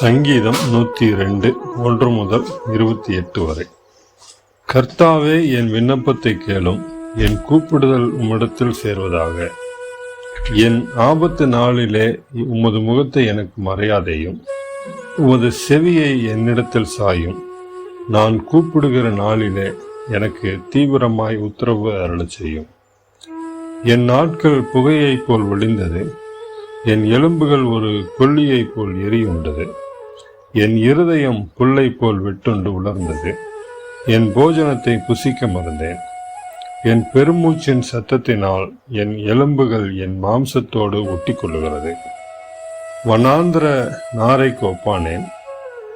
சங்கீதம் நூற்றி ரெண்டு ஒன்று முதல் இருபத்தி எட்டு வரை. கர்த்தாவே என் விண்ணப்பத்தை கேளும். என் கூப்பிடுதல் உம்மிடத்தில் சேர்வதாக. என் ஆபத்து நாளிலே உமது முகத்தை எனக்கு மறையாதையும். உமது செவியை என்னிடத்தில் சாயும். நான் கூப்பிடுகிற நாளிலே எனக்கு தீவிரமாய் உத்தரவு அருள செய்யும். என் நாட்கள் புகையைப் போல் ஒளிந்தது. என் எலும்புகள் ஒரு கொல்லியைப் போல் எரியுண்டது. என் இருதயம் புல்லைப் போல் வெட்டுண்டு உலர்ந்தது. என் போஜனத்தை புசிக்க மறந்தேன். என் பெருமூச்சின் சத்தத்தினால் என் எலும்புகள் என் மாம்சத்தோடு ஒட்டிக்கொள்ளுகிறது. வனாந்திர நாரை கோப்பானேன்.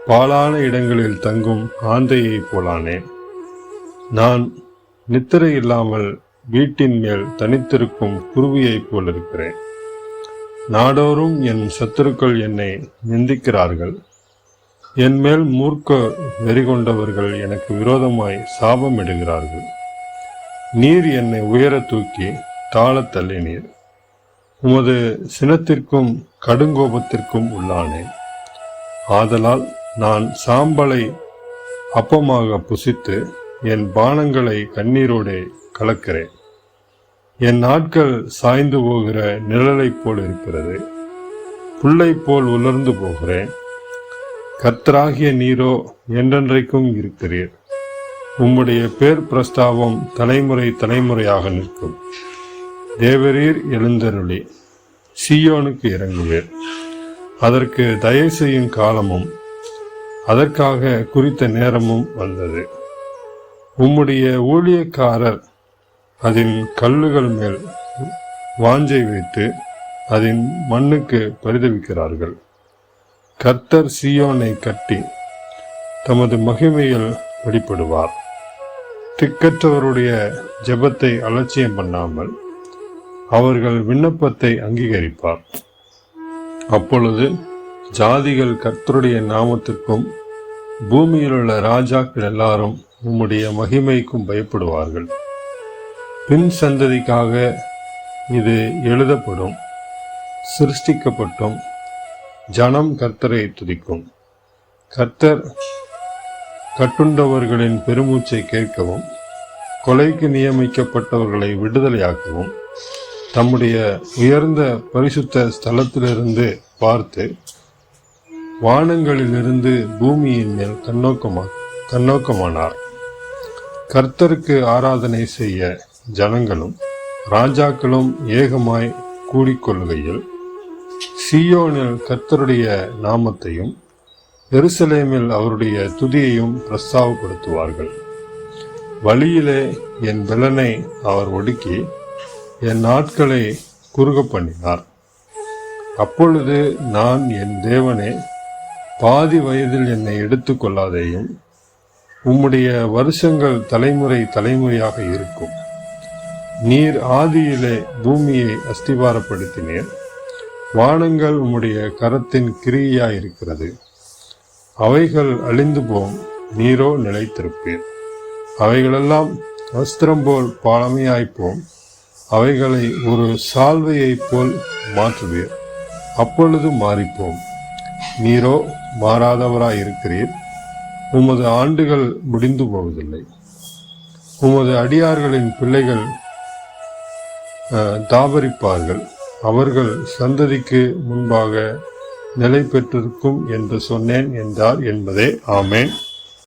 பாலான இடங்களில் தங்கும் ஆந்தையைப் போலானேன். நான் நித்திரை இல்லாமல் வீட்டின் மேல் தனித்திருக்கும் குருவியைப் போல் இருக்கிறேன் நாடோறும் என் சத்துருக்கள் என்னை நிந்திக்கிறார்கள். என் மேல் மூர்க்க வெறிகொண்டவர்கள் எனக்கு விரோதமாய் சாபமிடுகிறார்கள். நீர் என்னை உயர தூக்கி தாழத் தள்ளினீர். உமது சினத்திற்கும் கடுங்கோபத்திற்கும் உள்ளானேன். ஆதலால் நான் சாம்பலை அப்பமாக புசித்து என் பானங்களை கண்ணீரோடே கலக்கிறேன். என் நாட்கள் சாய்ந்து போகிற நிழலைப் போல் இருக்கிறது. புல்லைப் போல் உலர்ந்து போகிறேன். கர்த்தராகிய நீரோ என்றென்றைக்கும் இருக்கிறீர். உம்முடைய பேர் பிரஸ்தாபம் தலைமுறை தலைமுறையாக நிற்கும். தேவரீர் எழுந்தருளி சியோனுக்கு இறங்குவீர் அதற்கு தயவு செய்யும் காலமும் அதற்காக குறித்த நேரமும் வந்தது. உம்முடைய ஊழியக்காரர் அதன் கல்லுகள் மேல் வாஞ்சை வைத்து அதன் மண்ணுக்கு பரிதவிக்கிறார்கள். கர்த்தர் சியோனை கட்டி தமது மகிமையில் வெளிப்படுவார். திக்கற்றவருடைய ஜெபத்தை அலட்சியம் பண்ணாமல் அவர்கள் விண்ணப்பத்தை அங்கீகரிப்பார். அப்பொழுது ஜாதிகள் கர்த்தருடைய நாமத்திற்கும் பூமியில் உள்ள ராஜாக்கள் எல்லாரும் உம்முடைய மகிமைக்கும் பயப்படுவார்கள். பின் சந்ததிக்காக இது எழுதப்படும் சிருஷ்டிக்கப்பட்டும் ஜனம் கர்த்தரை துதிக்கும். கர்த்தர் கட்டுண்டவர்களின் பெருமூச்சை கேட்கவும் கொலைக்கு நியமிக்கப்பட்டவர்களை விடுதலையாக்கவும் தம்முடைய உயர்ந்த பரிசுத்த ஸ்தலத்திலிருந்து பார்த்து வானங்களிலிருந்து பூமியின் மேல் கண்ணோக்கமா கண்ணோக்கமானார். கர்த்தருக்கு ஆராதனை செய்ய ஜனங்களும் ராஜாக்களும் ஏகமாய் கூடிக்கொள்கையில் சியோனில் கர்த்தருடைய நாமத்தையும் எருசலேமில் அவருடைய துதியையும் பிரஸ்தாவப்படுத்துவார்கள். வழியிலே என் பலனை அவர் ஒடுக்கி என் நாட்களை குறுக பண்ணினார் அப்பொழுது நான் என் தேவனே பாதி வயதில் என்னை எடுத்துக்கொள்ளாதேயும் உம்முடைய வருஷங்கள் தலைமுறை தலைமுறையாக இருக்கும். நீர் ஆதியிலே பூமியை அஸ்திவாரப்படுத்தினீர். வானங்கள் உம்முடைய கரத்தின் கிரியாயிருக்கிறது. அவைகள் அழிந்து போம் நீரோ நிலைத்திருப்பீர். அவைகளெல்லாம் வஸ்திரம் போல் பழமையாய்ப்போம். அவைகளை ஒரு சால்வையைப் போல் மாற்றுவீர். அப்பொழுது மாறிப்போம். நீரோ மாறாதவராயிருக்கிறீர். உமது ஆண்டுகள் முடிந்து போவதில்லை உமது அடியார்களின் பிள்ளைகள் தாபரிப்பார்கள். அவர்கள் சந்ததிக்கு முன்பாக நிலை பெற்றிருக்கும் என்று சொன்னேன் என்றார் என்பதே ஆமேன்.